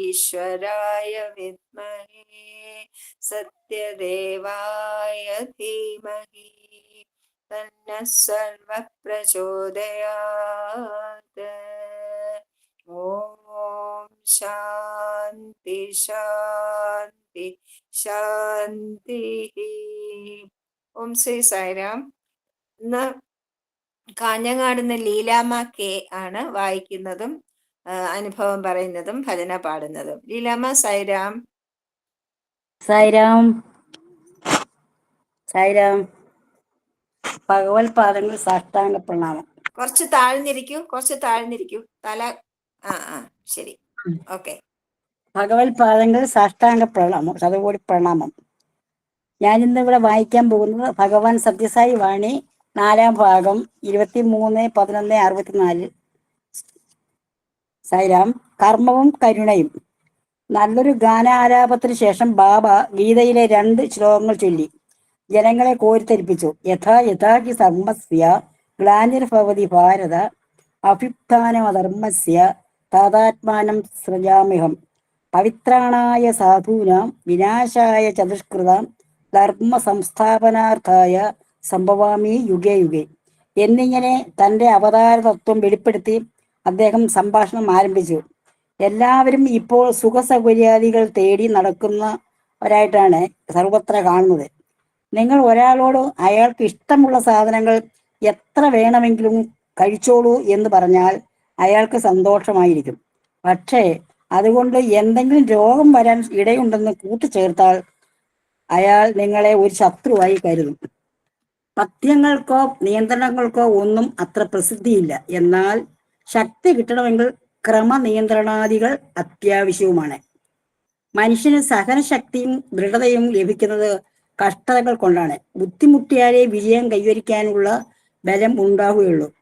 ഈശ്വരായ വിദ്മഹേ സത്യദേവായ ധീമഹി തന്ന സർവപ്രചോദയാത് ഓം ശാന്തി ശാന്തി ശാന്തി ഓം ശ്രീ സായിരാം. ഇന്ന് കാഞ്ഞങ്ങാടുന്ന ലീലാമ കെ ആണ് വായിക്കുന്നതും അനുഭവം പറയുന്നതും ഭജന പാടുന്നതും. ലീലാമ്മ സായിരാം. സായിരാം. സായിരാം. ഭഗവത് പാദങ്ങൾ സാഷ്ടാംഗ പ്രണാമം. കുറച്ച് താഴ്ന്നിരിക്കൂ കുറച്ച് താഴ്ന്നിരിക്കൂ. തല ആ ആ ശരി. ഓക്കെ. ഭഗവത് പാദങ്ങൾ സാഷ്ടാംഗ പ്രണാമം ശതകോടി പ്രണാമം. ഞാൻ ഇന്ന് ഇവിടെ വായിക്കാൻ പോകുന്നത് ഭഗവാൻ സത്യസായി വാണി നാലാം ഭാഗം ഇരുപത്തി മൂന്ന് പതിനൊന്ന് അറുപത്തിനാല്. സായിരാം കർമ്മവും കരുണയും. നല്ലൊരു ഗാനാലാപത്തിന് ശേഷം ബാബ ഗീതയിലെ രണ്ട് ശ്ലോകങ്ങൾ ചൊല്ലി. ജനങ്ങളെ കോരിത്തരിപ്പിച്ചു. യഥാ യഥാഹി സർമ്മസ്യ ഗ്ലാനിർഭവതി ഭാരത അഭ്യുത്ഥാനമധർമ്മസ്യ താതാത്മാനം സൃജാമിഹം പവിത്രാണായ സാധൂനാം വിനാശായ ചതുഷ്കൃതാം ധർമ്മ സംസ്ഥാപനാർത്ഥായ സംഭവാമി യുഗേ യുഗേ. എന്നിങ്ങനെ തന്റെ അവതാര തത്വം വെളിപ്പെടുത്തി അദ്ദേഹം സംഭാഷണം ആരംഭിച്ചു. എല്ലാവരും ഇപ്പോൾ സുഖസൗകര്യാദികൾ തേടി നടക്കുന്നവരായിട്ടാണ് സർവത്ര കാണുന്നത്. നിങ്ങൾ ഒരാളോട് അയാൾക്ക് ഇഷ്ടമുള്ള സാധനങ്ങൾ എത്ര വേണമെങ്കിലും കഴിച്ചോളൂ എന്ന് പറഞ്ഞാൽ അയാൾക്ക് സന്തോഷമായിരിക്കും. പക്ഷേ അതുകൊണ്ട് എന്തെങ്കിലും രോഗം വരാൻ ഇടയുണ്ടെന്ന് കൂട്ടിച്ചേർത്താൽ അയാൾ നിങ്ങളെ ഒരു ശത്രുവായി കരുതും. പഥ്യങ്ങൾക്കോ നിയന്ത്രണങ്ങൾക്കോ ഒന്നും അത്ര പ്രസിദ്ധിയില്ല. എന്നാൽ ശക്തി കിട്ടണമെങ്കിൽ ക്രമനിയന്ത്രണാദികൾ അത്യാവശ്യവുമാണ്. മനുഷ്യന് സഹനശക്തിയും ദൃഢതയും ലഭിക്കുന്നത് കഷ്ടതകൾ കൊണ്ടാണ്. ബുദ്ധിമുട്ടിയാലേ വിജയം കൈവരിക്കാനുള്ള ബലം ഉണ്ടാവുകയുള്ളൂ.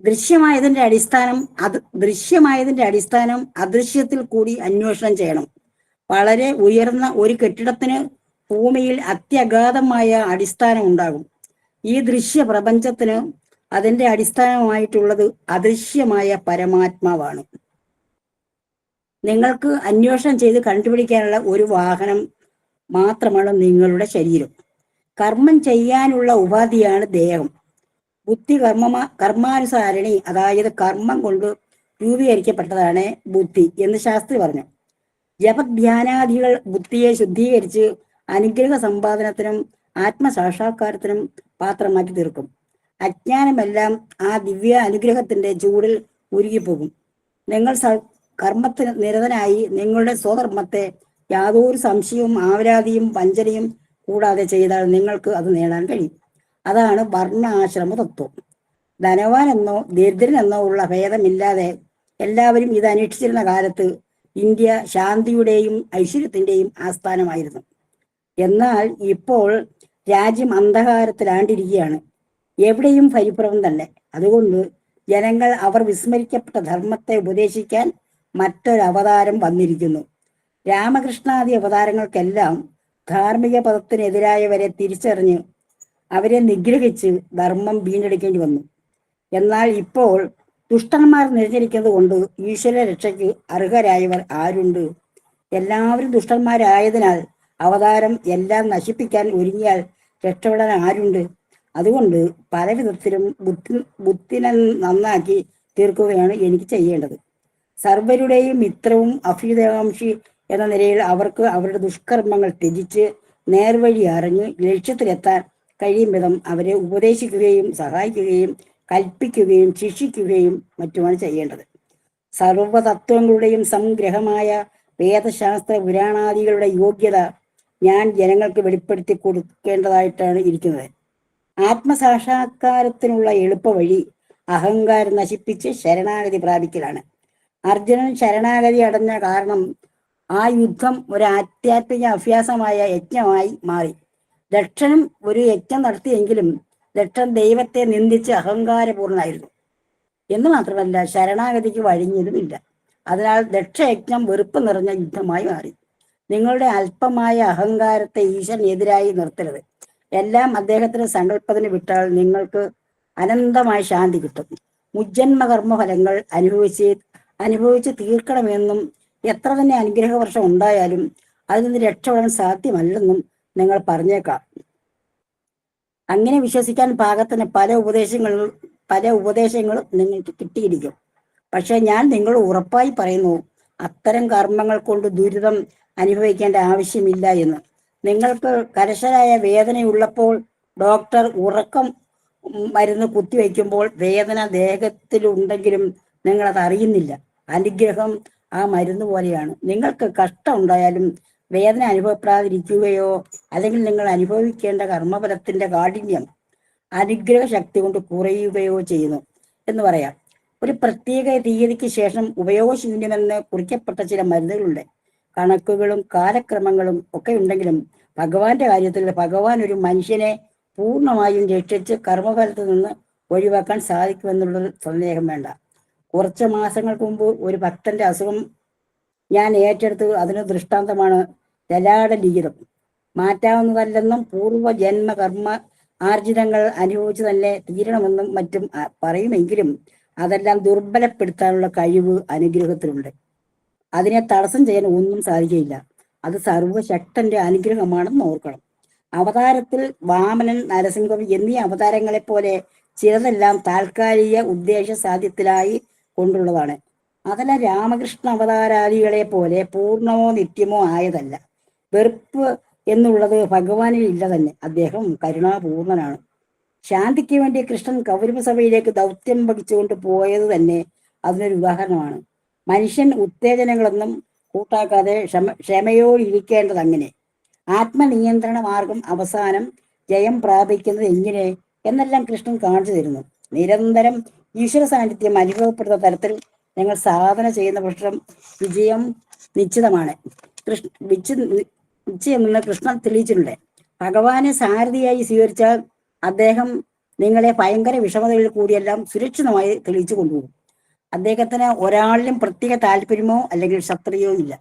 ദൃശ്യമായതിന്റെ അടിസ്ഥാനം അത് ദൃശ്യമായതിന്റെ അടിസ്ഥാനം അദൃശ്യത്തിൽ കൂടി അന്വേഷണം ചെയ്യണം. വളരെ ഉയർന്ന ഒരു കെട്ടിടത്തിന് ഭൂമിയിൽ അത്യഗാധമായ അടിസ്ഥാനം ഉണ്ടാകും. ഈ ദൃശ്യ പ്രപഞ്ചത്തിന് അതിന്റെ അടിസ്ഥാനമായിട്ടുള്ളത് അദൃശ്യമായ പരമാത്മാവാണ്. നിങ്ങൾക്ക് അന്വേഷണം ചെയ്ത് കണ്ടുപിടിക്കാനുള്ള ഒരു വാഹനം മാത്രമാണ് നിങ്ങളുടെ ശരീരം. കർമ്മം ചെയ്യാനുള്ള ഉപാധിയാണ് ദേഹം. ബുദ്ധി കർമ്മ കർമാനുസാരണി അതായത് കർമ്മം കൊണ്ട് രൂപീകരിക്കപ്പെട്ടതാണ് ബുദ്ധി എന്ന് ശാസ്ത്രി പറഞ്ഞു. ജപധ്യാനാദികൾ ബുദ്ധിയെ ശുദ്ധീകരിച്ച് അനുഗ്രഹ സമ്പാദനത്തിനും ആത്മസാക്ഷാത്കാരത്തിനും പാത്രമാക്കി തീർക്കും. അജ്ഞാനമെല്ലാം ആ ദിവ്യ അനുഗ്രഹത്തിന്റെ ചൂടിൽ ഉരുകിപ്പോകും. നിങ്ങൾ കർമ്മത്തിന് നിരതനായി നിങ്ങളുടെ സ്വകർമ്മത്തെ യാതൊരു സംശയവും ആവരാതിയും വഞ്ചനയും കൂടാതെ ചെയ്താൽ നിങ്ങൾക്ക് അത് നേടാൻ കഴിയും. അതാണ് വർണ ആശ്രമ തത്വം. ധനവാനെന്നോ ദരിദ്രനെന്നോ ഉള്ള ഭേദമില്ലാതെ എല്ലാവരും ഇത് അന്വേഷിച്ചിരുന്ന കാലത്ത് ഇന്ത്യ ശാന്തിയുടെയും ഐശ്വര്യത്തിന്റെയും ആസ്ഥാനമായിരുന്നു. എന്നാൽ ഇപ്പോൾ രാജ്യം അന്ധകാരത്തിലാണ്ടിരിക്കുകയാണ്. എവിടെയും ഫലിപ്രവം തന്നെ. അതുകൊണ്ട് ജനങ്ങൾ അവർ വിസ്മരിക്കപ്പെട്ട ധർമ്മത്തെ ഉപദേശിക്കാൻ മറ്റൊരു അവതാരം വന്നിരിക്കുന്നു. രാമകൃഷ്ണാദി അവതാരങ്ങൾക്കെല്ലാം ധാർമ്മിക പദത്തിനെതിരായവരെ തിരിച്ചറിഞ്ഞ് അവരെ നിഗ്രഹിച്ച് ധർമ്മം വീണ്ടെടുക്കേണ്ടി വന്നു. എന്നാൽ ഇപ്പോൾ ദുഷ്ടന്മാർ നിറഞ്ഞിരിക്കുന്നത് കൊണ്ട് ഈശ്വര രക്ഷയ്ക്ക് അർഹരായവർ ആരുണ്ട്? എല്ലാവരും ദുഷ്ടന്മാരായതിനാൽ അവതാരം എല്ലാം നശിപ്പിക്കാൻ ഒരുങ്ങിയാൽ രക്ഷപ്പെടാൻ ആരുണ്ട്? അതുകൊണ്ട് പല വിധത്തിലും ബുദ്ധി ബുദ്ധിനെ നന്നാക്കി തീർക്കുകയാണ് എനിക്ക് ചെയ്യേണ്ടത്. സർവരുടെയും മിത്രവും അഭ്യുദേവാംശി എന്ന നിലയിൽ അവർക്ക് അവരുടെ ദുഷ്കർമ്മങ്ങൾ ത്യജിച്ച് നേർവഴി അറിഞ്ഞ് ലക്ഷ്യത്തിലെത്താൻ കഴിയും വിധം അവരെ ഉപദേശിക്കുകയും സഹായിക്കുകയും കൽപ്പിക്കുകയും ശിക്ഷിക്കുകയും മറ്റുമാണ് ചെയ്യേണ്ടത്. സർവതത്വങ്ങളുടെയും സംഗ്രഹമായ വേദശാസ്ത്ര പുരാണാദികളുടെ യോഗ്യത ഞാൻ ജനങ്ങൾക്ക് വെളിപ്പെടുത്തി കൊടുക്കേണ്ടതായിട്ടാണ് ഇരിക്കുന്നത്. ആത്മസാക്ഷാത്കാരത്തിനുള്ള എളുപ്പവഴി അഹങ്കാരം നശിപ്പിച്ച് ശരണാഗതി പ്രാപിക്കലാണ്. അർജുനൻ ശരണാഗതി അടഞ്ഞ കാരണം ആ യുദ്ധം ഒരു ആധ്യാത്മിക അഭ്യാസമായ യജ്ഞമായി മാറി. ദക്ഷനും ഒരു യജ്ഞം നടത്തിയെങ്കിലും ദക്ഷൻ ദൈവത്തെ നിന്ദിച്ച് അഹങ്കാരപൂർണായിരുന്നു എന്ന് മാത്രമല്ല ശരണാഗതിക്ക് വഴിഞ്ഞതുമില്ല അതിനാൽ ദക്ഷയജ്ഞം വെറുപ്പ് നിറഞ്ഞ യുദ്ധമായി മാറി. നിങ്ങളുടെ അല്പമായ അഹങ്കാരത്തെ ഈശ്വരനെതിരായി നിർത്തരുത്. എല്ലാം അദ്ദേഹത്തിന് സങ്കല്പത്തിന് വിട്ടാൽ നിങ്ങൾക്ക് അനന്തമായ ശാന്തി കിട്ടും. മുജ്ജന്മ കർമ്മഫലങ്ങൾ അനുഭവിച്ച് അനുഭവിച്ച് തീർക്കണമെന്നും എത്ര തന്നെ അനുഗ്രഹ വർഷം ഉണ്ടായാലും അതിൽ നിന്ന് രക്ഷപ്പെടാൻ സാധ്യമല്ലെന്നും നിങ്ങൾ പറഞ്ഞേക്കാം. അങ്ങനെ വിശ്വസിക്കാൻ പാകത്തിന് പല ഉപദേശങ്ങളും പല ഉപദേശങ്ങളും നിങ്ങൾക്ക് കിട്ടിയിരിക്കും. പക്ഷെ ഞാൻ നിങ്ങൾ ഉറപ്പായി പറയുന്നു അത്തരം കർമ്മങ്ങൾ കൊണ്ട് ദുരിതം അനുഭവിക്കേണ്ട ആവശ്യമില്ല എന്ന്. നിങ്ങൾക്ക് കരശരായ വേദനയുള്ളപ്പോൾ ഡോക്ടർ ഉറക്കം മരുന്ന് കുത്തിവെക്കുമ്പോൾ വേദന ദേഹത്തിലുണ്ടെങ്കിലും നിങ്ങൾ അത് അറിയുന്നില്ല. അനുഗ്രഹം ആ മരുന്ന് പോലെയാണ്. നിങ്ങൾക്ക് കഷ്ടം ഉണ്ടായാലും വേദന അനുഭവപ്പെടാതിരിക്കുകയോ അല്ലെങ്കിൽ നിങ്ങൾ അനുഭവിക്കേണ്ട കർമ്മഫലത്തിന്റെ കാഠിന്യം അനുഗ്രഹ ശക്തി കൊണ്ട് കുറയുകയോ ചെയ്യുന്നു എന്ന് പറയാം. ഒരു പ്രത്യേക തീയതിക്ക് ശേഷം ഉപയോഗശൂന്യമെന്ന് കുറിക്കപ്പെട്ട ചില മരുന്നുകളുണ്ട്. കണക്കുകളും കാലക്രമങ്ങളും ഒക്കെ ഉണ്ടെങ്കിലും ഭഗവാന്റെ കാര്യത്തിൽ ഭഗവാൻ ഒരു മനുഷ്യനെ പൂർണമായും രക്ഷിച്ച് കർമ്മഫലത്തിൽ നിന്ന് ഒഴിവാക്കാൻ സാധിക്കുമെന്നുള്ളത് സന്ദേഹം വേണ്ട. കുറച്ച് മാസങ്ങൾക്ക് മുമ്പ് ഒരു ഭക്തന്റെ അസുഖം ഞാൻ ഏറ്റെടുത്ത് അതിന് ദൃഷ്ടാന്തമാണ് ജലാട ലിഖിതം. മാറ്റാവുന്നതല്ലെന്നും പൂർവ ജന്മ കർമ്മ ആർജിതങ്ങൾ അനുഭവിച്ചു തന്നെ തീരണമെന്നും മറ്റും പറയുമെങ്കിലും അതെല്ലാം ദുർബലപ്പെടുത്താനുള്ള കഴിവ് അനുഗ്രഹത്തിലുണ്ട്. അതിനെ തടസ്സം ചെയ്യാൻ ഒന്നും സാധിക്കുകയില്ല. അത് സർവശക്തന്റെ അനുഗ്രഹമാണെന്ന് ഓർക്കണം. അവതാരത്തിൽ വാമനൻ നരസിംഹം എന്നീ അവതാരങ്ങളെ പോലെ ചിലതെല്ലാം താൽക്കാലിക ഉദ്ദേശ സാധ്യത്തിലായി കൊണ്ടുള്ളതാണ്. അതല്ല രാമകൃഷ്ണ അവതാരാദികളെ പോലെ പൂർണമോ നിത്യമോ ആയതല്ല. വെറുപ്പ് എന്നുള്ളത് ഭഗവാനിൽ ഇല്ല തന്നെ. അദ്ദേഹം കരുണാപൂർണനാണ്. ശാന്തിക്ക് വേണ്ടി കൃഷ്ണൻ കൗരവസഭയിലേക്ക് ദൗത്യം വഹിച്ചുകൊണ്ട് പോയത് തന്നെ അതിനൊരു ഉദാഹരണമാണ്. മനുഷ്യൻ ഉത്തേജനങ്ങളൊന്നും കൂട്ടാക്കാതെ ക്ഷമ ക്ഷമയോ ഇരിക്കേണ്ടത് അങ്ങനെ ആത്മനിയന്ത്രണ മാർഗം അവസാനം ജയം പ്രാപിക്കുന്നത് എങ്ങനെ എന്നെല്ലാം കൃഷ്ണൻ കാണിച്ചു തരുന്നു. നിരന്തരം ഈശ്വര സാന്നിധ്യം അനുഭവപ്പെടുന്ന തരത്തിൽ ഞങ്ങൾ സാധന ചെയ്യുന്ന പക്ഷം വിജയം നിശ്ചിതമാണ്. കൃഷ്ണ നിശ്ചയമെന്ന് കൃഷ്ണൻ തെളിയിച്ചിട്ടുണ്ട്. ഭഗവാനെ സാരഥിയായി സ്വീകരിച്ചാൽ അദ്ദേഹം നിങ്ങളെ ഭയങ്കര വിഷമതകളിൽ കൂടിയെല്ലാം സുരക്ഷിതമായി തെളിയിച്ചു കൊണ്ടുപോകും. അദ്ദേഹത്തിന് ഒരാളിലും പ്രത്യേക താല്പര്യമോ അല്ലെങ്കിൽ ശത്രുയോ ഇല്ല.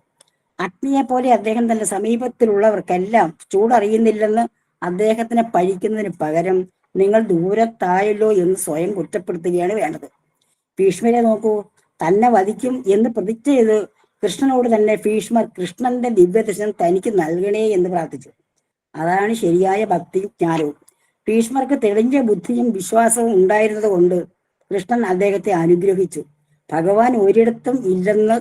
അഗ്നിയെ പോലെ അദ്ദേഹം തന്റെ സമീപത്തിലുള്ളവർക്കെല്ലാം ചൂടറിയുന്നില്ലെന്ന് അദ്ദേഹത്തിനെ പഴിക്കുന്നതിന് പകരം നിങ്ങൾ ദൂരത്തായല്ലോ എന്ന് സ്വയം കുറ്റപ്പെടുത്തുകയാണ് വേണ്ടത്. ഭീഷ്മരെ നോക്കൂ തന്നെ വധിക്കും എന്ന് പ്രതിജ്ഞ ചെയ്ത് കൃഷ്ണനോട് തന്നെ ഭീഷ്മർ കൃഷ്ണന്റെ ദിവ്യദർശനം തനിക്ക് നൽകണേ എന്ന് പ്രാർത്ഥിച്ചു. അതാണ് ശരിയായ ഭക്തിയും ജ്ഞാനവും ഭീഷ്മർക്ക് തെളിഞ്ഞ ബുദ്ധിയും വിശ്വാസവും ഉണ്ടായിരുന്നത് കൊണ്ട് കൃഷ്ണൻ അദ്ദേഹത്തെ അനുഗ്രഹിച്ചു. ഭഗവാൻ ഒരിടത്തും ഇല്ലെന്ന്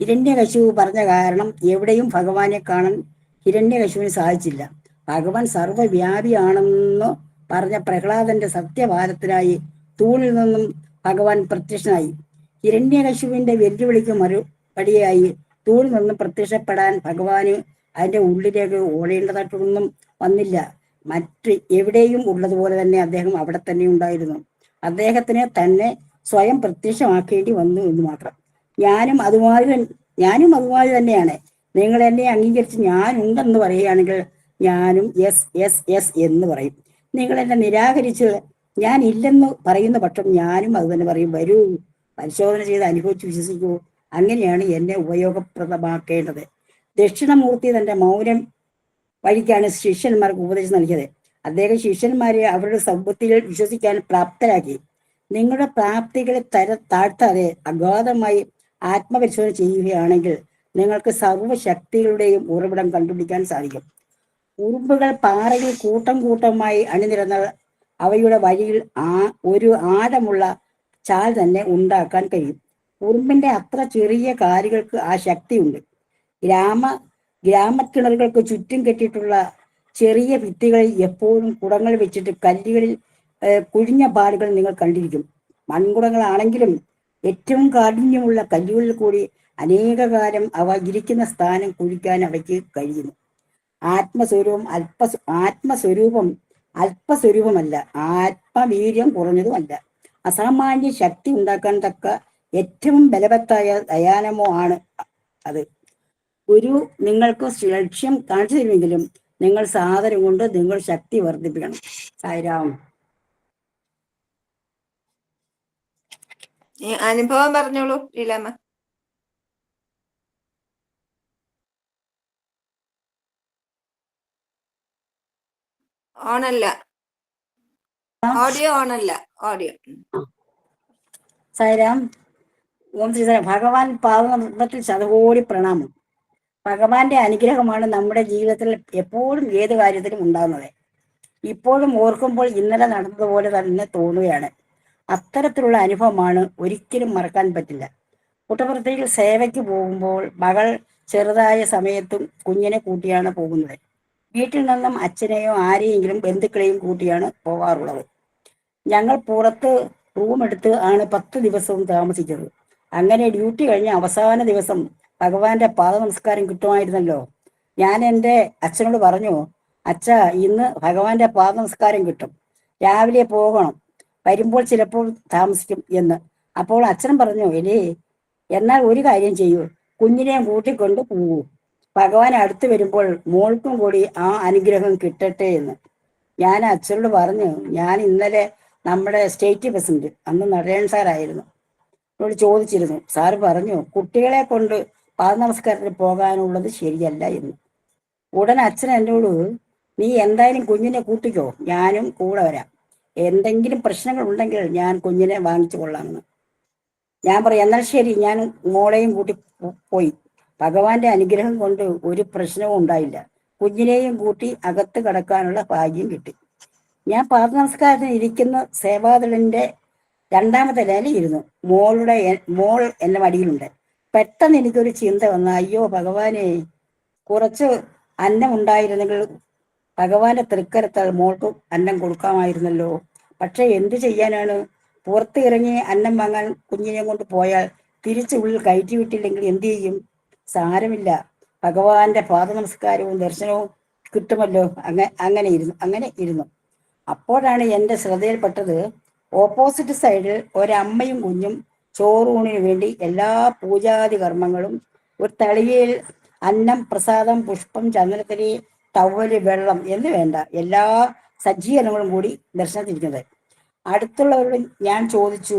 ഹിരണ്യകശിപു പറഞ്ഞ കാരണം എവിടെയും ഭഗവാനെ കാണാൻ ഹിരണ്യകശുവിന് സാധിച്ചില്ല. ഭഗവാൻ സർവവ്യാപിയാണെന്ന് പറഞ്ഞ പ്രഹ്ലാദന്റെ സത്യവാദത്തിനായി തൂണിൽ നിന്നും ഭഗവാൻ പ്രത്യക്ഷനായി. ഹിരണ്യകശുവിന്റെ വെല്ലുവിളിക്ക് മറുപടിയായി തൂണിൽ നിന്നും പ്രത്യക്ഷപ്പെടാൻ ഭഗവാന് അതിന്റെ ഉള്ളിലേക്ക് ഓടേണ്ടതായിട്ടൊന്നും വന്നില്ല. മറ്റ് എവിടെയും ഉള്ളതുപോലെ തന്നെ അദ്ദേഹം അവിടെ തന്നെ ഉണ്ടായിരുന്നു. അദ്ദേഹത്തിന് തന്നെ സ്വയം പ്രത്യക്ഷമാക്കേണ്ടി വന്നു എന്ന് മാത്രം. ഞാനും അതുമാതിരി ഞാനും അതുമാതിരി തന്നെയാണ്. നിങ്ങൾ എന്നെ അംഗീകരിച്ച് ഞാനുണ്ടെന്ന് പറയുകയാണെങ്കിൽ ഞാനും എസ് എസ് എസ് എന്ന് പറയും. നിങ്ങൾ എന്നെ നിരാകരിച്ച് ഞാൻ ഇല്ലെന്ന് പറയുന്ന പക്ഷം ഞാനും അത് തന്നെ പറയും. വരൂ പരിശോധന ചെയ്ത് അനുഭവിച്ച് വിശ്വസിക്കൂ. അങ്ങനെയാണ് എന്നെ ഉപയോഗപ്രദമാക്കേണ്ടത്. ദക്ഷിണമൂർത്തി തന്റെ മൗനം വഴിക്കാണ് ശിഷ്യന്മാർക്ക് ഉപദേശം നൽകിയത്. അദ്ദേഹം ശിഷ്യന്മാരെ അവരുടെ സമ്പത്തിയിൽ വിശ്വസിക്കാൻ പ്രാപ്തരാക്കി. നിങ്ങളുടെ പ്രാപ്തികളെ തര താഴ്ത്താതെ അഗാധമായി ആത്മപരിശോധന ചെയ്യുകയാണെങ്കിൽ നിങ്ങൾക്ക് സർവശക്തികളുടെയും ഉറവിടം കണ്ടുപിടിക്കാൻ സാധിക്കും. ഉറുമ്പുകൾ പാറയിൽ കൂട്ടം കൂട്ടമായി അണിനിരന്ന അവയുടെ വഴിയിൽ ആ ഒരു ആഴമുള്ള ചാൽ തന്നെ ഉണ്ടാക്കാൻ കഴിയും. ഉറുമ്പിന്റെ അത്ര ചെറിയ കാലുകൾക്ക് ആ ശക്തിയുണ്ട് ഗ്രാമ ഗ്രാമക്കിണറുകൾക്ക് ചുറ്റും കെട്ടിയിട്ടുള്ള ചെറിയ ഭിത്തികളിൽ എപ്പോഴും കുടങ്ങൾ വെച്ചിട്ട് കല്ലുകളിൽ കുഴിഞ്ഞ പാടുകൾ നിങ്ങൾ കണ്ടിരിക്കും. മൺകുടങ്ങളാണെങ്കിലും ഏറ്റവും കാഠിന്യമുള്ള കല്ലുകളിൽ കൂടി അനേകകാലം അവ ഇരിക്കുന്ന സ്ഥാനം കുഴിക്കാൻ അവയ്ക്ക് കഴിയുന്നു. ആത്മസ്വരൂപം അല്പ ആത്മസ്വരൂപം അല്പസ്വരൂപമല്ല ആത്മവീര്യം കുറഞ്ഞതുമല്ല. അസാമാന്യ ശക്തി ഉണ്ടാക്കാൻ തക്ക ഏറ്റവും ബലവത്തായ ദയാനമോ ആണ് അത്. ഗുരു നിങ്ങൾക്ക് ലക്ഷ്യം കാണിച്ചു തരുമെങ്കിലും നിങ്ങൾ സാധനം കൊണ്ട് നിങ്ങൾ ശക്തി വർദ്ധിപ്പിക്കണം. സായിരാം. അനുഭവം പറഞ്ഞോളൂ ലീലാമ്മ. ഓണല്ല. ഓഡിയോ ഓണല്ല ഓഡിയോ. സായിരാം ഓം ശ്രീ സായി ഭഗവാൻ പാദത്തിൽ ശതകോടി പ്രണാമം. ഭഗവാന്റെ അനുഗ്രഹമാണ് നമ്മുടെ ജീവിതത്തിൽ എപ്പോഴും ഏത് കാര്യത്തിലും ഉണ്ടാകുന്നത് ഇപ്പോഴും ഓർക്കുമ്പോൾ ഇന്നലെ നടന്നതുപോലെ തന്നെ തോന്നുകയാണ്. അത്തരത്തിലുള്ള അനുഭവമാണ് ഒരിക്കലും മറക്കാൻ പറ്റില്ല. കുട്ടപ്പുറത്തേക്ക് സേവയ്ക്ക് പോകുമ്പോൾ മകൾ ചെറുതായ സമയത്തും കുഞ്ഞിനെ കൂട്ടിയാണ് പോകുന്നത്. വീട്ടിൽ നിന്നും അച്ഛനെയോ ആരെയെങ്കിലും ബന്ധുക്കളെയും കൂട്ടിയാണ് പോകാറുള്ളത്. ഞങ്ങൾ പുറത്ത് റൂം എടുത്ത് ആണ് പത്ത് ദിവസവും താമസിച്ചത്. അങ്ങനെ ഡ്യൂട്ടി കഴിഞ്ഞ അവസാന ദിവസം ഭഗവാന്റെ പാദ നമസ്കാരം കിട്ടുമായിരുന്നല്ലോ. ഞാൻ എന്റെ അച്ഛനോട് പറഞ്ഞു അച്ഛ ഇന്ന് ഭഗവാന്റെ പാദ നമസ്കാരം കിട്ടും. രാവിലെ പോകണം. വരുമ്പോൾ ചിലപ്പോൾ താമസിക്കും എന്ന്. അപ്പോൾ അച്ഛൻ പറഞ്ഞു എലേ എന്നാൽ ഒരു കാര്യം ചെയ്യൂ. കുഞ്ഞിനെയും കൂട്ടിക്കൊണ്ട് പോകൂ. ഭഗവാൻ അടുത്ത് വരുമ്പോൾ മോൾക്കും കൂടി ആ അനുഗ്രഹം കിട്ടട്ടെ എന്ന്. ഞാൻ അച്ഛനോട് പറഞ്ഞു ഞാൻ ഇന്നലെ നമ്മുടെ സ്റ്റേറ്റ് പ്രസിഡന്റ് അന്ന് നടേൺ സാറായിരുന്നു. എന്നോട് ചോദിച്ചിരുന്നു. സാറ് പറഞ്ഞു കുട്ടികളെ കൊണ്ട് പാദ നമസ്കാരത്തിന് പോകാനുള്ളത് ശരിയല്ല എന്ന്. ഉടൻ അച്ഛൻ എന്നോട് നീ എന്തായാലും കുഞ്ഞിനെ കൂട്ടിക്കോ. ഞാനും കൂടെ വരാം. എന്തെങ്കിലും പ്രശ്നങ്ങൾ ഉണ്ടെങ്കിൽ ഞാൻ കുഞ്ഞിനെ വാങ്ങിച്ചു കൊള്ളാമെന്ന്. ഞാൻ പറയും എന്നാൽ ശരി ഞാൻ മോളെയും കൂട്ടി പോയി. ഭഗവാന്റെ അനുഗ്രഹം കൊണ്ട് ഒരു പ്രശ്നവും ഉണ്ടായില്ല. കുഞ്ഞിനെയും കൂട്ടി അകത്ത് കടക്കാനുള്ള ഭാഗ്യം കിട്ടി. ഞാൻ പാത നമസ്കാരത്തിന് ഇരിക്കുന്ന സേവാദളിന്റെ രണ്ടാമത്തെ നിലയിൽ ഇരുന്നു മോളുടെ മോൾ എന്റെ മടിയിലുണ്ട്. പെട്ടെന്ന് എനിക്കൊരു ചിന്ത വന്നു. അയ്യോ ഭഗവാനെ കുറച്ച് അന്നം ഉണ്ടായിരുന്നെങ്കിൽ ഭഗവാന്റെ തൃക്കരത്താൽ മോൾക്ക് അന്നം കൊടുക്കാമായിരുന്നല്ലോ. പക്ഷെ എന്ത് ചെയ്യാനാണ്? പുറത്ത് ഇറങ്ങി അന്നം വാങ്ങാൻ കുഞ്ഞിനെ കൊണ്ട് പോയാൽ തിരിച്ചു ഉള്ളിൽ കയറ്റി വിട്ടില്ലെങ്കിൽ എന്ത് ചെയ്യും? സാരമില്ല. ഭഗവാന്റെ പാദ നമസ്കാരവും ദർശനവും കിട്ടുമല്ലോ. അങ്ങ അങ്ങനെ ഇരുന്നു അങ്ങനെ ഇരുന്നു. അപ്പോഴാണ് എന്റെ ശ്രദ്ധയിൽപ്പെട്ടത് ഓപ്പോസിറ്റ് സൈഡിൽ ഒരമ്മയും കുഞ്ഞും ചോറൂണിന് വേണ്ടി എല്ലാ പൂജാതി കർമ്മങ്ങളും ഒരു തളികയിൽ അന്നം പ്രസാദം പുഷ്പം ചന്ദനത്തിരി ടവൽ വെള്ളം എന്ന് വേണ്ട എല്ലാ സജ്ജീകരണങ്ങളും കൂടി ദർശനത്തിരിക്കുന്നത് അടുത്തുള്ളവരോട് ഞാൻ ചോദിച്ചു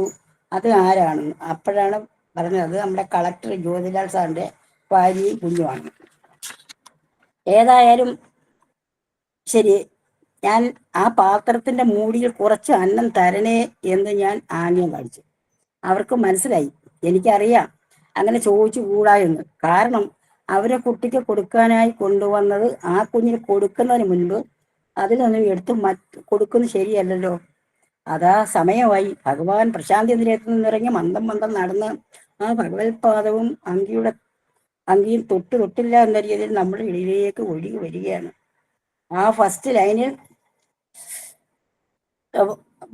അത് ആരാണ്? അപ്പോഴാണ് പറഞ്ഞത് അത് നമ്മുടെ കളക്ടർ ജ്യോതിലാൽ സാറിന്റെ ഭാര്യ കുഞ്ഞുമാണ്. ഏതായാലും ശരി ഞാൻ ആ പാത്രത്തിന്റെ മൂടിയിൽ കുറച്ച് അന്നം തരണേ എന്ന് ഞാൻ ആംഗ്യം കാണിച്ചു. അവർക്ക് മനസ്സിലായി എനിക്കറിയാം. അങ്ങനെ ചോദിച്ചു കൂടാ എന്ന് കാരണം അവരെ കുട്ടിക്ക് കൊടുക്കാനായി കൊണ്ടുവന്നത് ആ കുഞ്ഞിന് കൊടുക്കുന്നതിന് മുൻപ് അതിലൊന്നും എടുത്ത് മറ്റ് കൊടുക്കുന്നത് ശരിയല്ലല്ലോ. അതാ സമയമായി. ഭഗവാൻ പ്രശാന്തി നിലയത്തിൽ നിന്നിറങ്ങി മന്ദം മന്ദം നടന്ന് ആ ഭഗവത്പാദവും അങ്കിയുടെ അങ്കിയും തൊട്ട് തൊട്ടില്ല എന്ന രീതിയിൽ നമ്മുടെ ഇടയിലേക്ക് ഒഴുകി വരികയാണ്. ആ ഫസ്റ്റ് ലൈനിൽ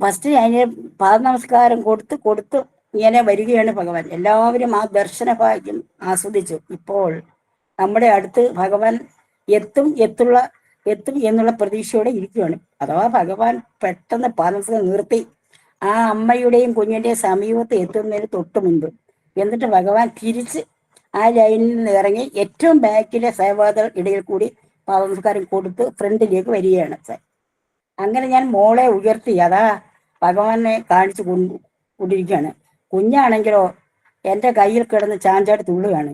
ഫസ്റ്റ് ലൈനിൽ പാദ നമസ്കാരം കൊടുത്ത് കൊടുത്ത് ഇങ്ങനെ വരികയാണ് ഭഗവാൻ. എല്ലാവരും ആ ദർശന ഭാഗ്യം ആസ്വദിച്ചു. ഇപ്പോൾ നമ്മുടെ അടുത്ത് ഭഗവാൻ എത്തും എത്തുള്ള എത്തും എന്നുള്ള പ്രതീക്ഷയോടെ ഇരിക്കുകയാണ് അഥവാ ഭഗവാൻ പെട്ടെന്ന് പാദനമസ്കാരം നിർത്തി ആ അമ്മയുടെയും കുഞ്ഞിന്റെയും സമീപത്ത് എത്തുന്നതിന് തൊട്ട് മുൻപ് എന്നിട്ട് ഭഗവാൻ തിരിച്ച് ആ ലൈനിൽ നിന്ന് ഇറങ്ങി ഏറ്റവും ബാക്കിലെ സേവാദൾ ഇടയിൽ കൂടി പാദനമസ്കാരം കൊടുത്ത് ഫ്രണ്ടിലേക്ക് വരികയാണ്. അങ്ങനെ ഞാൻ മോളെ ഉയർത്തി അതാ ഭഗവാനെ കാണിച്ചു കൊണ്ടു കൊണ്ടിരിക്കുകയാണ്. കുഞ്ഞാണെങ്കിലോ എന്റെ കയ്യിൽ കിടന്ന് ചാഞ്ചാടി തുള്ളുകയാണ്.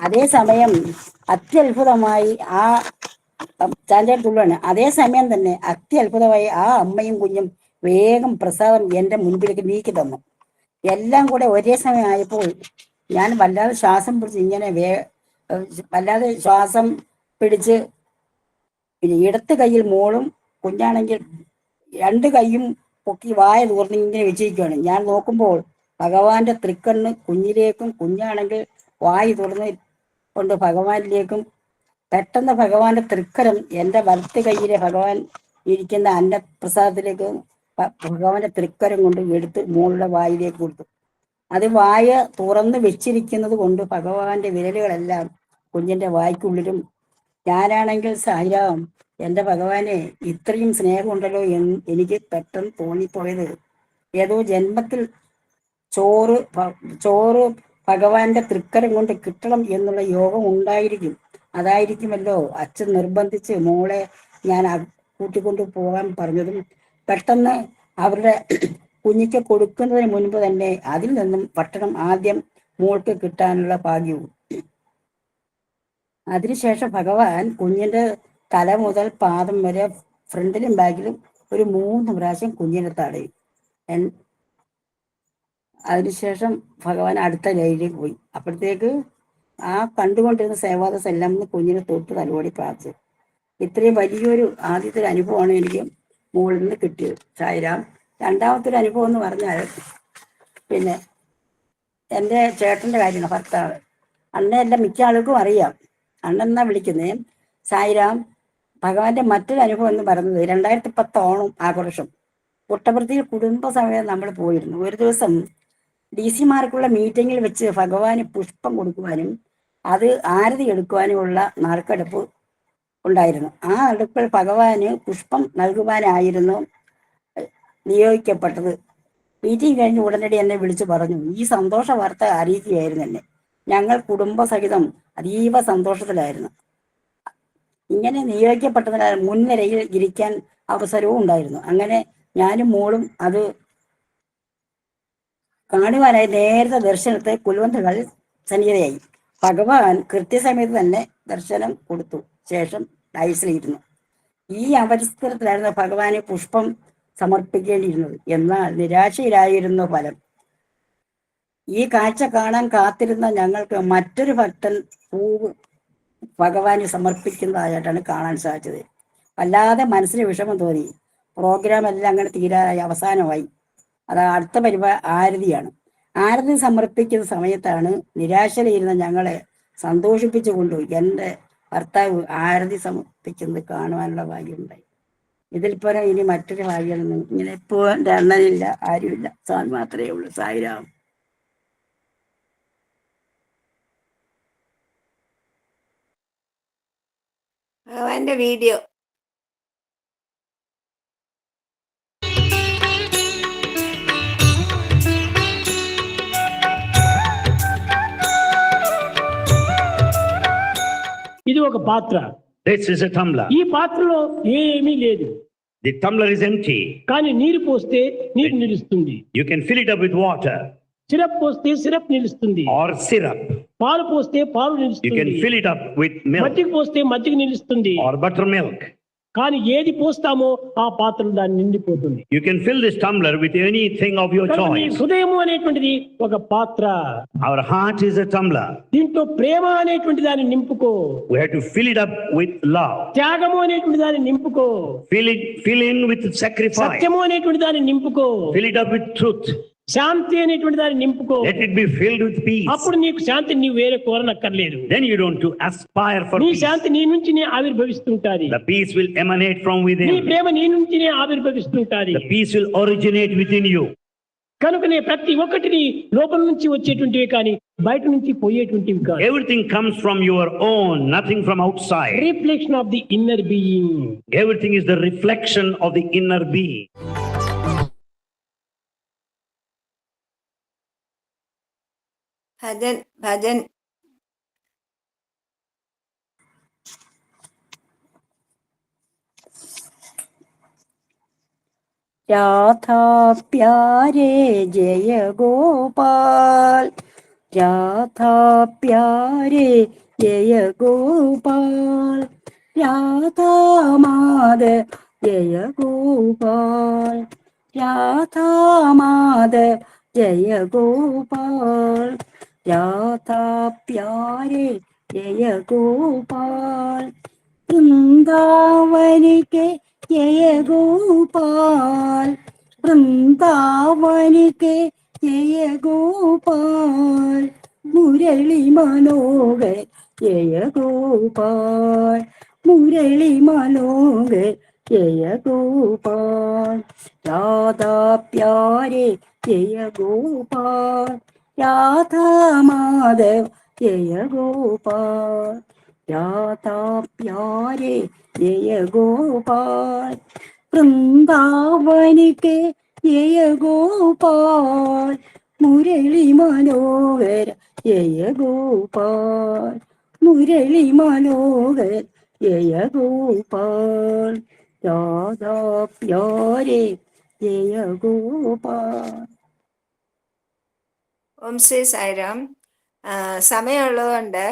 അതേസമയം അത്യത്ഭുതമായി ആ ചാഞ്ചാടി അതേ അതേസമയം തന്നെ അത്യത്ഭുതമായി ആ അമ്മയും കുഞ്ഞും വേഗം പ്രസാദം എന്റെ മുൻപിലേക്ക് നീക്കി തന്നു. എല്ലാം കൂടെ ഒരേ സമയം ആയപ്പോൾ ഞാൻ വല്ലാതെ ശ്വാസം പിടിച്ച് ഇങ്ങനെ വേ വല്ലാതെ ശ്വാസം പിടിച്ച് ഇടത്ത് കയ്യിൽ മോളും കുഞ്ഞാണെങ്കിൽ രണ്ട് കൈയും പൊക്കി വായ തൂർന്ന് ഇങ്ങനെ വെച്ചിരിക്കുകയാണ് ഞാൻ നോക്കുമ്പോൾ ഭഗവാന്റെ തൃക്കണ്ണ് കുഞ്ഞിലേക്കും കുഞ്ഞാണെങ്കിൽ വായ് തുറന്ന് കൊണ്ട് ഭഗവാനിലേക്കും പെട്ടെന്ന് ഭഗവാന്റെ തൃക്കരം എന്റെ വലത്ത് കൈയിലെ ഭഗവാൻ ഇരിക്കുന്ന അന്നപ്രസാദത്തിലേക്ക് ഭഗവാന്റെ തൃക്കരം കൊണ്ട് എടുത്ത് മോളുടെ വായിലേക്ക് കൊടുത്തു. അത് വായ തുറന്ന് വെച്ചിരിക്കുന്നത് കൊണ്ട് ഭഗവാന്റെ വിരലുകളെല്ലാം കുഞ്ഞിന്റെ വായ്ക്കുള്ളിലും ഞാനാണെങ്കിൽ സായിരാം എന്റെ ഭഗവാനെ ഇത്രയും സ്നേഹമുണ്ടല്ലോ എന്ന് എനിക്ക് പെട്ടെന്ന് തോന്നിപ്പോയത്. ഏതോ ജന്മത്തിൽ ചോറ് ചോറ് ഭഗവാന്റെ തൃക്കരം കൊണ്ട് കിട്ടണം എന്നുള്ള യോഗം ഉണ്ടായിരിക്കും. അതായിരിക്കുമല്ലോ. അച്ഛൻ നിർബന്ധിച്ച് മോളെ ഞാൻ കൂട്ടിക്കൊണ്ടു പോകാൻ പറഞ്ഞതും പെട്ടെന്ന് അവരുടെ കുഞ്ഞിക്ക് കൊടുക്കുന്നതിന് മുൻപ് തന്നെ അതിൽ നിന്നും പട്ടണം ആദ്യം മോൾക്ക് കിട്ടാനുള്ള ഭാഗ്യവും. അതിനുശേഷം ഭഗവാൻ കുഞ്ഞിന്റെ തല മുതൽ പാദം വരെ ഫ്രണ്ടിലും ബാക്കിലും ഒരു മൂന്ന് പ്രാവശ്യം കുഞ്ഞിനെ തടയും. അതിനുശേഷം ഭഗവാൻ അടുത്ത ലൈനിലേക്ക് പോയി. അപ്പോഴത്തേക്ക് ആ കണ്ടുകൊണ്ടിരുന്ന സേവാദസ് എല്ലാം കുഞ്ഞിനെ തൊട്ട് തലോടി പ്രാർത്ഥിച്ചു ഇത്രയും വലിയൊരു ആദ്യത്തെ ഒരു അനുഭവമാണ് എനിക്ക് മുകളിൽ നിന്ന് കിട്ടിയത്. സായിരാം രണ്ടാമത്തെ ഒരു അനുഭവം എന്ന് പറഞ്ഞാൽ പിന്നെ എന്റെ ചേട്ടന്റെ കാര്യമാണ് ഭർത്താവ്. അണ്ണ എന്റെ മിക്ക ആൾക്കും അറിയാം. അണ്ണൻ എന്നാ വിളിക്കുന്നത് സായിരാം ഭഗവാന്റെ മറ്റൊരു അനുഭവം എന്ന് പറയുന്നത് രണ്ടായിരത്തി പത്ത് ഓണം ആഘോഷം. പുട്ടപർത്തിയിൽ കുടുംബസമേതം നമ്മൾ പോയിരുന്നു. ഒരു ദിവസം ഡി സിമാർക്കുള്ള മീറ്റിങ്ങിൽ വെച്ച് ഭഗവാന് പുഷ്പം കൊടുക്കുവാനും അത് ആരതി എടുക്കുവാനുമുള്ള നറുക്കെടുപ്പ് ഉണ്ടായിരുന്നു. ആ അടുപ്പിൽ ഭഗവാന് പുഷ്പം നൽകുവാനായിരുന്നു നിയോഗിക്കപ്പെട്ടത്. മീറ്റിംഗ് കഴിഞ്ഞ് ഉടനടി എന്നെ വിളിച്ചു പറഞ്ഞു ഈ സന്തോഷ വാർത്ത അറിയിക്കുകയായിരുന്നു എന്നെ. ഞങ്ങൾ കുടുംബസഹിതം അതീവ സന്തോഷത്തിലായിരുന്നു. ഇങ്ങനെ നിയോഗിക്കപ്പെട്ടതിനാൽ മുൻനിരയിൽ ഇരിക്കാൻ അവസരവും ഉണ്ടായിരുന്നു. അങ്ങനെ ഞാനും മോളും അത് കാണുവാനായി നേരത്തെ ദർശനത്തെ കുൽവന്തകൾ സന്നിഹിതയായി. ഭഗവാൻ കൃത്യസമയത്ത് തന്നെ ദർശനം കൊടുത്തു. ശേഷം ഡൈസിലിരുന്നു ഈ അവസരത്തിലായിരുന്നു ഭഗവാന് പുഷ്പം സമർപ്പിക്കേണ്ടിയിരുന്നത്. എന്നാൽ നിരാശയിലായിരുന്നു ഫലം. ഈ കാഴ്ച കാണാൻ കാത്തിരുന്ന ഞങ്ങൾക്ക് മറ്റൊരു ഭക്തൻ പൂവ് ഭഗവാന് സമർപ്പിക്കുന്നതായിട്ടാണ് കാണാൻ സാധിച്ചത്. വല്ലാതെ മനസ്സിന് വിഷമം തോന്നി. പ്രോഗ്രാം എല്ലാം അങ്ങനെ തീരാറായി. അവസാനമായി. അത് അടുത്ത പരിപാടി ആരതിയാണ്. ആരതി സമർപ്പിക്കുന്ന സമയത്താണ് നിരാശയിലിരുന്ന ഞങ്ങളെ സന്തോഷിപ്പിച്ചുകൊണ്ട് എന്റെ ഭർത്താവ് ആരതി സമർപ്പിക്കുന്നത് കാണുവാനുള്ള ഭാഗ്യമുണ്ടായി. ഇതിൽ ഇനി മറ്റൊരു ഭാഗ്യമൊന്നും ഇങ്ങനെ ഇപ്പോ എന്റെ അണ്ണനില്ല ആരുമില്ല. സാൻ മാത്രമേ ഉള്ളൂ. സായിരാം. അവന്റെ വീഡിയോ. ఇది ఒక పాత్ర. దిస్ ఇస్ ఎ టంబ్లర్ ఈ పాత్రలో ఏమీ లేదు. ది టంబ్లర్ ఇస్ ఎంటీ కానీ నీరు పోస్తే నీరు నిలుస్తుంది. You can fill it up with water syrup పోస్తే సిరప్ నిలుస్తుంది. ఆర్ సిరప్ పాలు పోస్తే పాలు నిలుస్తుంది you can fill it up with milk మజ్జిగ పోస్తే మజ్జిగ నిలుస్తుంది. ఆర్ బటర్ మిల్క్ కానీ ఏది పోస్తామో ఆ పాత్ర దాన్ని నిండిపోతుంది. You can fill this tumbler with anything of your choice హృదయం అనేటువంటిది ఒక పాత్ర. Our heart is a tumbler దీంట్లో ప్రేమ అనేటువంటి దాన్ని నింపుకో. We have to fill it up with love త్యాగము అనేటువంటి దాన్ని నింపుకో. Fill it fill in with sacrifice సత్యము అనేటువంటి దాన్ని నింపుకో. Fill it up with truth శాంతి అనేటువంటి దాన్ని నింపుకో. Let it be filled with peace అప్పుడు నీకు శాంతి నీ వేరే కోరనక్కర్లేదు. Then you don't to aspire for నీ శాంతి నీ నుంచి నీ ఆవిర్భవిస్తుంటది. The peace will emanate from within నీ ప్రేమ నీ నుంచి నీ ఆవిర్భవిస్తుంటది. The peace will originate within you కనుకనే ప్రతి ఒక్కటిని లోపల నుంచి వచ్చేటువంటివి కానీ బయట నుంచి పోయేటువంటివి కాదు. Everything comes from your own nothing from outside reflection of the inner being everything is the reflection of the inner being bhajan bhajan. Radha പ്യാരേ ജയ ഗോപാൽ. രാധാ പ്യാരേ ജയ ഗോപാൽ. രാധാ മാത ജയ ഗോപാൽ. രാധാ മാത ജയ ഗോപാൽ. രാധാ പ്യാരേ ജയഗോപാൽ വൃന്ദാവനിക്ക് ജയഗോപാൽ വൃന്ദാവനിക്ക് ജയഗോപാൽ മുരളി മനോഹർ ജയഗോപാൽ മുരളി രാധാ പ്യാരേ ജയഗോപാൽ. രാധാമാധവ ജയ ഗോപാൽ രാധാ ജയ ഗോപാൽ വൃന്ദാവനിക്ക് ജയ ഗോപാൽ മുരളി മനോഹര ജയ ഗോപാൽ മുരളി മനോഹര ജയ ഗോപാൽ രാധാ ജയ ഗോപാൽ ഓം ശ്രീ സായിരാം. സമയമുള്ളതുകൊണ്ട്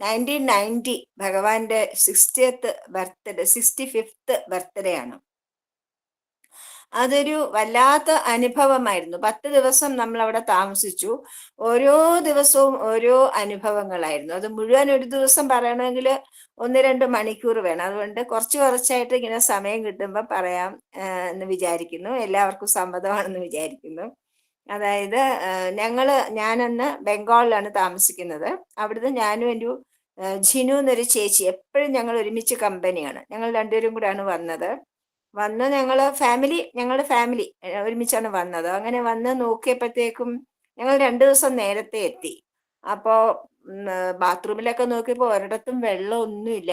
നയന്റീൻ നയന്റി ഭഗവാന്റെ sixtieth birthday sixty fifth birthday ആണ്. അതൊരു വല്ലാത്ത അനുഭവമായിരുന്നു. പത്ത് ദിവസം നമ്മൾ അവിടെ താമസിച്ചു. ഓരോ ദിവസവും ഓരോ അനുഭവങ്ങളായിരുന്നു. അത് മുഴുവൻ ഒരു ദിവസം പറയണമെങ്കിൽ ഒന്ന് രണ്ട് മണിക്കൂർ വേണം. അതുകൊണ്ട് കുറച്ച് കുറച്ചായിട്ട് ഇങ്ങനെ സമയം കിട്ടുമ്പോൾ പറയാം എന്ന് വിചാരിക്കുന്നു. എല്ലാവർക്കും സമ്മതമാണെന്ന് വിചാരിക്കുന്നു. അതായത് ഞങ്ങൾ ഞാനന്ന് ബംഗാളിലാണ് താമസിക്കുന്നത്. അവിടുന്ന് ഞാനും എന്റെ ജിനു എന്നൊരു ചേച്ചി എപ്പോഴും ഞങ്ങൾ ഒരുമിച്ച് കമ്പനിയാണ്. ഞങ്ങൾ രണ്ടുപേരും കൂടെയാണ് വന്നത്. വന്ന് ഞങ്ങൾ ഫാമിലി ഞങ്ങളുടെ ഫാമിലി ഒരുമിച്ചാണ് വന്നത്. അങ്ങനെ വന്ന് നോക്കിയപ്പോഴത്തേക്കും ഞങ്ങൾ രണ്ടു ദിവസം നേരത്തെ എത്തി. അപ്പോൾ ബാത്റൂമിലൊക്കെ നോക്കിയപ്പോൾ ഒരിടത്തും വെള്ളമൊന്നുമില്ല.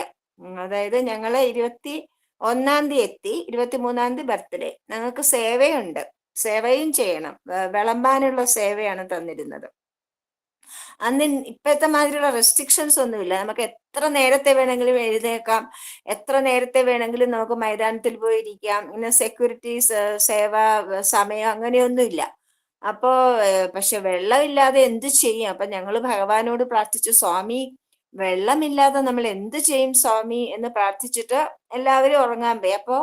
അതായത് ഞങ്ങൾ ഇരുപത്തി ഒന്നാം തീയതി എത്തി. ഇരുപത്തി മൂന്നാം തീയതി ബർത്ത്ഡേ. ഞങ്ങൾക്ക് സേവയുണ്ട്. സേവയും ചെയ്യണം. വിളമ്പാനുള്ള സേവയാണ് തന്നിരുന്നത്. അന്ന് ഇപ്പോഴത്തെ മാതിരിയുള്ള റെസ്ട്രിക്ഷൻസ് ഒന്നുമില്ല. നമുക്ക് എത്ര നേരത്തെ വേണമെങ്കിലും എഴുതേക്കാം എത്ര നേരത്തെ വേണമെങ്കിലും നമുക്ക് മൈതാനത്തിൽ പോയിരിക്കാം. ഇങ്ങനെ സെക്യൂരിറ്റീസ് സേവ സമയം അങ്ങനെയൊന്നുമില്ല. അപ്പോ പക്ഷെ വെള്ളമില്ലാതെ എന്ത് ചെയ്യും? അപ്പൊ ഞങ്ങൾ ഭഗവാനോട് പ്രാർത്ഥിച്ചു സ്വാമി വെള്ളമില്ലാതെ നമ്മൾ എന്ത് ചെയ്യും സ്വാമി എന്ന് പ്രാർത്ഥിച്ചിട്ട് എല്ലാവരും ഉറങ്ങാൻ പോയി. അപ്പോ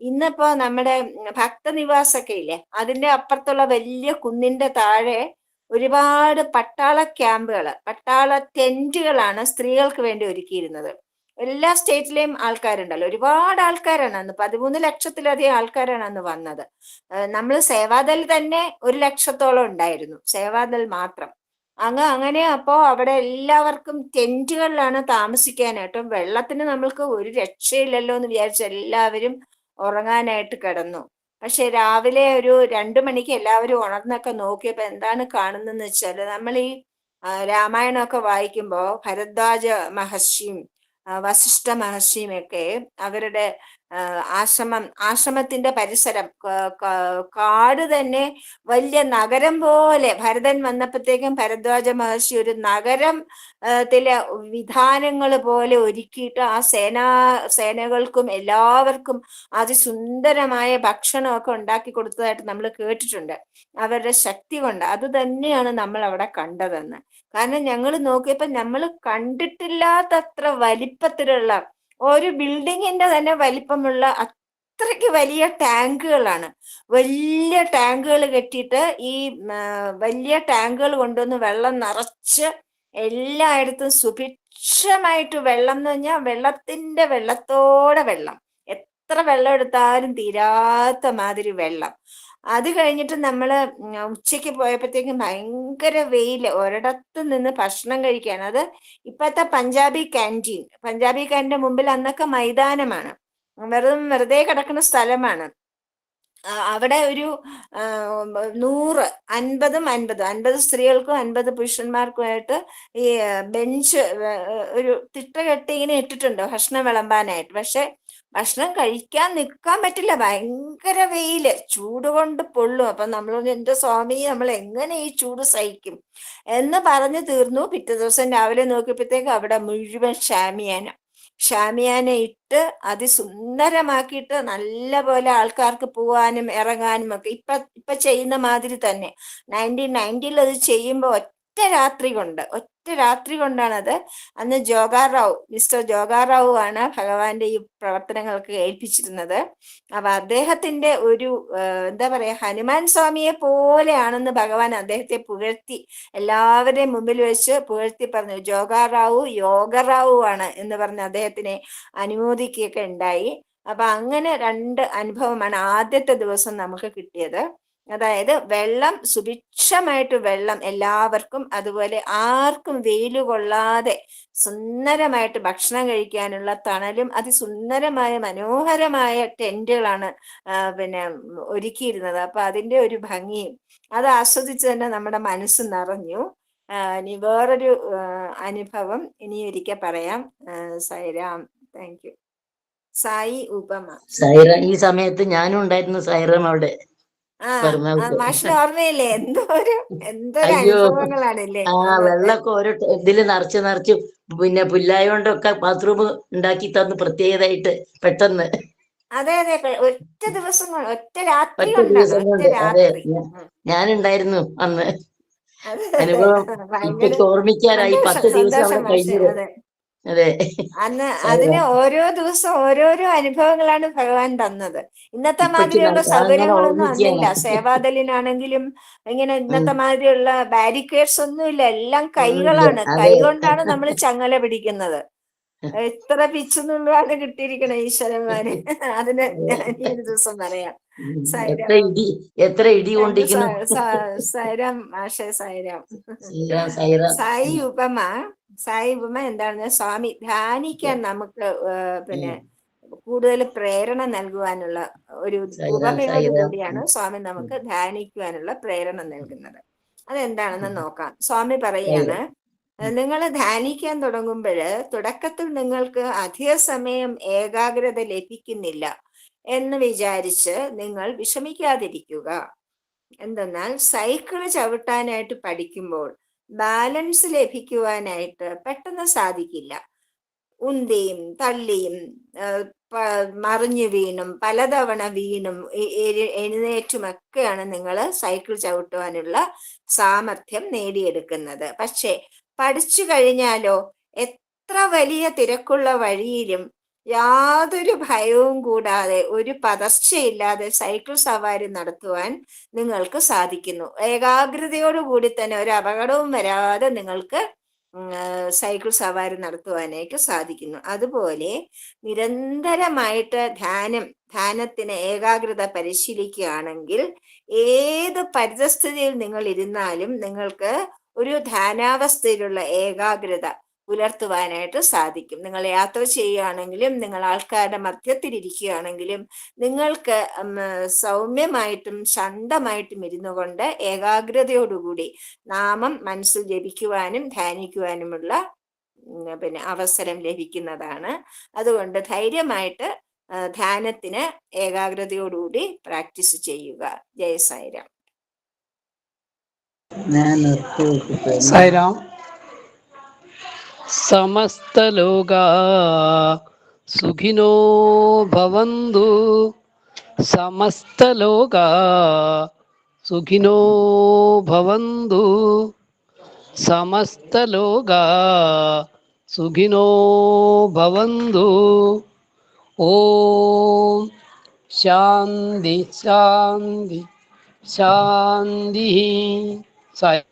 ഇന്നിപ്പോ നമ്മുടെ ഭക്തനിവാസൊക്കെ ഇല്ലേ അതിന്റെ അപ്പുറത്തുള്ള വലിയ കുന്നിന്റെ താഴെ ഒരുപാട് പട്ടാള ക്യാമ്പുകൾ പട്ടാള ടെന്റുകളാണ് സ്ത്രീകൾക്ക് വേണ്ടി ഒരുക്കിയിരുന്നത്. എല്ലാ സ്റ്റേറ്റിലെയും ആൾക്കാരുണ്ടല്ലോ. ഒരുപാട് ആൾക്കാരാണ് അന്ന് പതിമൂന്ന് ലക്ഷത്തിലധികം ആൾക്കാരാണ് അന്ന് വന്നത്. നമ്മൾ സേവാദൽ തന്നെ ഒരു ലക്ഷത്തോളം ഉണ്ടായിരുന്നു. സേവാദൽ മാത്രം. അങ്ങ് അങ്ങനെ അപ്പോ അവിടെ എല്ലാവർക്കും ടെന്റുകളിലാണ് താമസിക്കാനായിട്ടും വെള്ളത്തിന് നമ്മൾക്ക് ഒരു രക്ഷയില്ലല്ലോ എന്ന് വിചാരിച്ച് എല്ലാവരും ഉറങ്ങാനായിട്ട് കിടന്നു. പക്ഷെ രാവിലെ ഒരു രണ്ടു മണിക്ക് എല്ലാവരും ഉണർന്നൊക്കെ നോക്കിയപ്പോ എന്താണ് കാണുന്നതെന്ന് വെച്ചാൽ നമ്മൾ ഈ രാമായണമൊക്കെ വായിക്കുമ്പോ ഭരദ്വാജ മഹർഷിയും വസിഷ്ഠ മഹർഷിയും ഒക്കെ അവരുടെ ആശ്രമം ആശ്രമത്തിന്റെ പരിസരം കാട് തന്നെ വലിയ നഗരം പോലെ. ഭരതൻ വന്നപ്പോഴത്തേക്കും ഭരദ്വാജ മഹർഷി ഒരു നഗരം ത്തിലെ വിധാനങ്ങൾ പോലെ ഒരുക്കിയിട്ട് ആ സേനാ സേനകൾക്കും എല്ലാവർക്കും അതിസുന്ദരമായ ഭക്ഷണമൊക്കെ ഉണ്ടാക്കി കൊടുത്തതായിട്ട് നമ്മൾ കേട്ടിട്ടുണ്ട്. അവരുടെ ശക്തി കൊണ്ട്. അത് തന്നെയാണ് നമ്മൾ അവിടെ കണ്ടതെന്ന്. കാരണം ഞങ്ങൾ നോക്കിയപ്പോൾ നമ്മൾ കണ്ടിട്ടില്ലാത്തത്ര വലിപ്പത്തിലുള്ള ഒരു ബിൽഡിങ്ങിന്റെ തന്നെ വലിപ്പമുള്ള അത്രയ്ക്ക് വലിയ ടാങ്കുകളാണ്. വലിയ ടാങ്കുകൾ കെട്ടിയിട്ട് ഈ വലിയ ടാങ്കുകൾ കൊണ്ടുവന്ന് വെള്ളം നിറച്ച് എല്ലായിടത്തും സുഭിക്ഷമായിട്ട് വെള്ളം എന്ന് പറഞ്ഞാൽ വെള്ളത്തിന്റെ വെള്ളത്തോടെ വെള്ളം. എത്ര വെള്ളം എടുത്താലും തീരാത്ത മാതിരി വെള്ളം. അത് കഴിഞ്ഞിട്ട് നമ്മൾ ഉച്ചയ്ക്ക് പോയപ്പോഴത്തേക്കും ഭയങ്കര വെയിൽ ഒരിടത്ത് നിന്ന് ഭക്ഷണം കഴിക്കാൻ. അത് ഇപ്പോഴത്തെ പഞ്ചാബി ക്യാന്റീൻ പഞ്ചാബി ക്യാന്റീന്റെ മുമ്പിൽ അന്നൊക്കെ മൈതാനമാണ്. വെറും വെറുതെ കിടക്കുന്ന സ്ഥലമാണ്. അവിടെ ഒരു നൂറ് അൻപതും അൻപതും അൻപത് സ്ത്രീകൾക്കും അൻപത് പുരുഷന്മാർക്കുമായിട്ട് ഈ ബെഞ്ച് ഒരു തിട്ട കെട്ടി ഇങ്ങനെ ഇട്ടിട്ടുണ്ട് ഭക്ഷണം വിളമ്പാനായിട്ട്. പക്ഷെ ഭക്ഷണം കഴിക്കാൻ നിൽക്കാൻ പറ്റില്ല. ഭയങ്കര വെയിൽ. ചൂട് കൊണ്ട് പൊള്ളും. അപ്പൊ നമ്മൾ എന്റെ സ്വാമി നമ്മൾ എങ്ങനെ ഈ ചൂട് സഹിക്കും? എന്ന് പറഞ്ഞു തീർന്നു. പിറ്റേ ദിവസം രാവിലെ നോക്കിയപ്പോഴത്തേക്ക് അവിടെ മുഴുവൻ ഷാമിയാന. ഷാമിയാന ഇട്ട് അതിസുന്ദരമാക്കിയിട്ട് നല്ല പോലെ ആൾക്കാർക്ക് പോവാനും ഇറങ്ങാനും ഒക്കെ ഇപ്പൊ ഇപ്പൊ ചെയ്യുന്ന മാതിരി തന്നെ. നയന്റീൻ നയന്റിയിൽ അത് ചെയ്യുമ്പോൾ ഒറ്റ രാത്രി കൊണ്ട് ഒറ്റ രാത്രി കൊണ്ടാണത് അന്ന് ജോഗാറാവു മിസ്റ്റർ ജോഗാറാവു ആണ് ഭഗവാന്റെ ഈ പ്രവർത്തനങ്ങൾക്ക് ഏൽപ്പിച്ചിരുന്നത്. അപ്പൊ അദ്ദേഹത്തിന്റെ ഒരു എന്താ പറയാ ഹനുമാൻ സ്വാമിയെ പോലെയാണെന്ന് ഭഗവാൻ അദ്ദേഹത്തെ പുകഴ്ത്തി എല്ലാവരുടെയും മുമ്പിൽ വെച്ച് പുകഴ്ത്തി പറഞ്ഞു ജോഗാറാവു യോഗറാവു ആണ് എന്ന് പറഞ്ഞ് അദ്ദേഹത്തിനെ അനുമോദിക്കുകയൊക്കെ ഉണ്ടായി. അപ്പൊ അങ്ങനെ രണ്ട് അനുഭവമാണ് ആദ്യത്തെ ദിവസം നമുക്ക് കിട്ടിയത്. അതായത് വെള്ളം സുഭിക്ഷമായിട്ട് വെള്ളം എല്ലാവർക്കും അതുപോലെ ആർക്കും വെയിൽ കൊള്ളാതെ സുന്ദരമായിട്ട് ഭക്ഷണം കഴിക്കാനുള്ള തണലും അതിസുന്ദരമായ മനോഹരമായ ടെന്റുകളാണ് പിന്നെ ഒരുക്കിയിരുന്നത്. അപ്പൊ അതിന്റെ ഒരു ഭംഗിയും അത് ആസ്വദിച്ച് തന്നെ നമ്മുടെ മനസ്സ് നിറഞ്ഞു. ഇനി വേറൊരു അനുഭവം ഇനി ഒരിക്കൽ പറയാം. Sairam thank you. സായി ഉപമ. സൈറ ഈ സമയത്ത് ഞാനും ഉണ്ടായിരുന്നു സൈറം അവിടെ. മാഷിന് ഓർമ്മയില്ലേ? എന്തോ ഒരു എന്തൊരു അയ്യോ. അനുഭവങ്ങളാണല്ലേ? ആ. വെള്ളമൊക്കെ ഓരോ ഇതിൽ നിറച്ച് നിറച്ച് പിന്നെ പുല്ലായോണ്ടൊക്കെ ബാത്റൂം ഉണ്ടാക്കി തന്നു പ്രത്യേകതായിട്ട് പെട്ടെന്ന്. അതെ അതെ. ഒറ്റ ദിവസം ഒറ്റ രാത്രി. ഞാനുണ്ടായിരുന്നു അന്ന്. അനുഭവം ഓർമ്മിക്കാനായി പത്ത് ദിവസം കഴിഞ്ഞത് അതെ. അന്ന് അതിന് ഓരോ ദിവസം ഓരോരോ അനുഭവങ്ങളാണ് ഭഗവാൻ തന്നത്. ഇന്നത്തെ മാതിരിയുള്ള സൗകര്യങ്ങളൊന്നും അന്നില്ല. സേവാദലിനാണെങ്കിലും ഇങ്ങനെ ഇന്നത്തെ മാതിരിയുള്ള ബാരിക്കേഡ്സ് ഒന്നുമില്ല. എല്ലാം കൈകളാണ്. കൈകൊണ്ടാണ് കൈ കൊണ്ടാണ് നമ്മൾ ചങ്ങല പിടിക്കുന്നത്. എത്ര പിച്ചുന്നുള്ളാണ് കിട്ടിയിരിക്കണ ഈശ്വരന്മാര്. അതിന് ഈ ഒരു ദിവസം പറയാം. എത്ര ഇടി സൈരം മാഷെ സൈരം. സായി ഉപമ സായി ഉപമ എന്താണെന്ന് സ്വാമി ധ്യാനിക്കാൻ നമുക്ക് പിന്നെ കൂടുതൽ പ്രേരണ നൽകുവാനുള്ള ഒരു ഉപമയോടുകൂടിയാണ് ഉപമയോട് സൈറാം. കൂടിയാണ് സ്വാമി നമുക്ക് ധ്യാനിക്കുവാനുള്ള പ്രേരണ നൽകുന്നത്. അതെന്താണെന്ന് നോക്കാം. സ്വാമി പറയാണ് നിങ്ങൾ ധ്യാനിക്കാൻ തുടങ്ങുമ്പോൾ തുടക്കത്തിൽ നിങ്ങൾക്ക് അധിക സമയം ഏകാഗ്രത ലഭിക്കുന്നില്ല എന്ന് വിചാരിച്ച് നിങ്ങൾ വിഷമിക്കാതിരിക്കുക. എന്തെന്നാൽ സൈക്കിൾ ചവിട്ടാനായിട്ട് പഠിക്കുമ്പോൾ ബാലൻസ് ലഭിക്കുവാനായിട്ട് പെട്ടെന്ന് സാധിക്കില്ല. ഉന്തിയും തള്ളിയും മറിഞ്ഞു വീണും പലതവണ വീണും എഴുന്നേറ്റുമൊക്കെയാണ് നിങ്ങൾ സൈക്കിൾ ചവിട്ടുവാനുള്ള സാമർഥ്യം നേടിയെടുക്കുന്നത്. പക്ഷേ പഠിച്ചു കഴിഞ്ഞാലോ എത്ര വലിയ തിരക്കുള്ള വഴിയിലും യാതൊരു ഭയവും കൂടാതെ ഒരു പതർച്ചയില്ലാതെ സൈക്കിൾ സവാരി നടത്തുവാൻ നിങ്ങൾക്ക് സാധിക്കുന്നു. ഏകാഗ്രതയോടുകൂടി തന്നെ ഒരു അപകടവും വരാതെ നിങ്ങൾക്ക് സൈക്കിൾ സവാരി നടത്തുവാനായിട്ട് സാധിക്കുന്നു. അതുപോലെ നിരന്തരമായിട്ട് ധ്യാനം ധ്യാനത്തിന് ഏകാഗ്രത പരിശീലിക്കുകയാണെങ്കിൽ ഏത് പരിതസ്ഥിതിയിൽ നിങ്ങൾ ഇരുന്നാലും നിങ്ങൾക്ക് ഒരു ധ്യാനാവസ്ഥയിലുള്ള ഏകാഗ്രത പുലർത്തുവാനായിട്ട് സാധിക്കും. നിങ്ങൾ യാത്ര ചെയ്യുകയാണെങ്കിലും നിങ്ങൾ ആൾക്കാരുടെ മധ്യത്തിലിരിക്കുകയാണെങ്കിലും നിങ്ങൾക്ക് സൗമ്യമായിട്ടും ശാന്തമായിട്ടും ഇരുന്നു കൊണ്ട് ഏകാഗ്രതയോടുകൂടി നാമം മനസ്സിൽ ജപിക്കുവാനും ധ്യാനിക്കുവാനുമുള്ള പിന്നെ അവസരം ലഭിക്കുന്നതാണ്. അതുകൊണ്ട് ധൈര്യമായിട്ട് ധ്യാനത്തിന് ഏകാഗ്രതയോടുകൂടി പ്രാക്ടീസ് ചെയ്യുക. ജയ സായിരാം. సాయిరామ్. సమస్తలోగా సుఖినో భవందు సమస్త లోగా సుఖినో భవందు సమస్త లోగా సుఖినో భవందు ఓం శాంతి శాంతి శాంతి. ശാന്തി ശാന്തി ശാന്തി സായി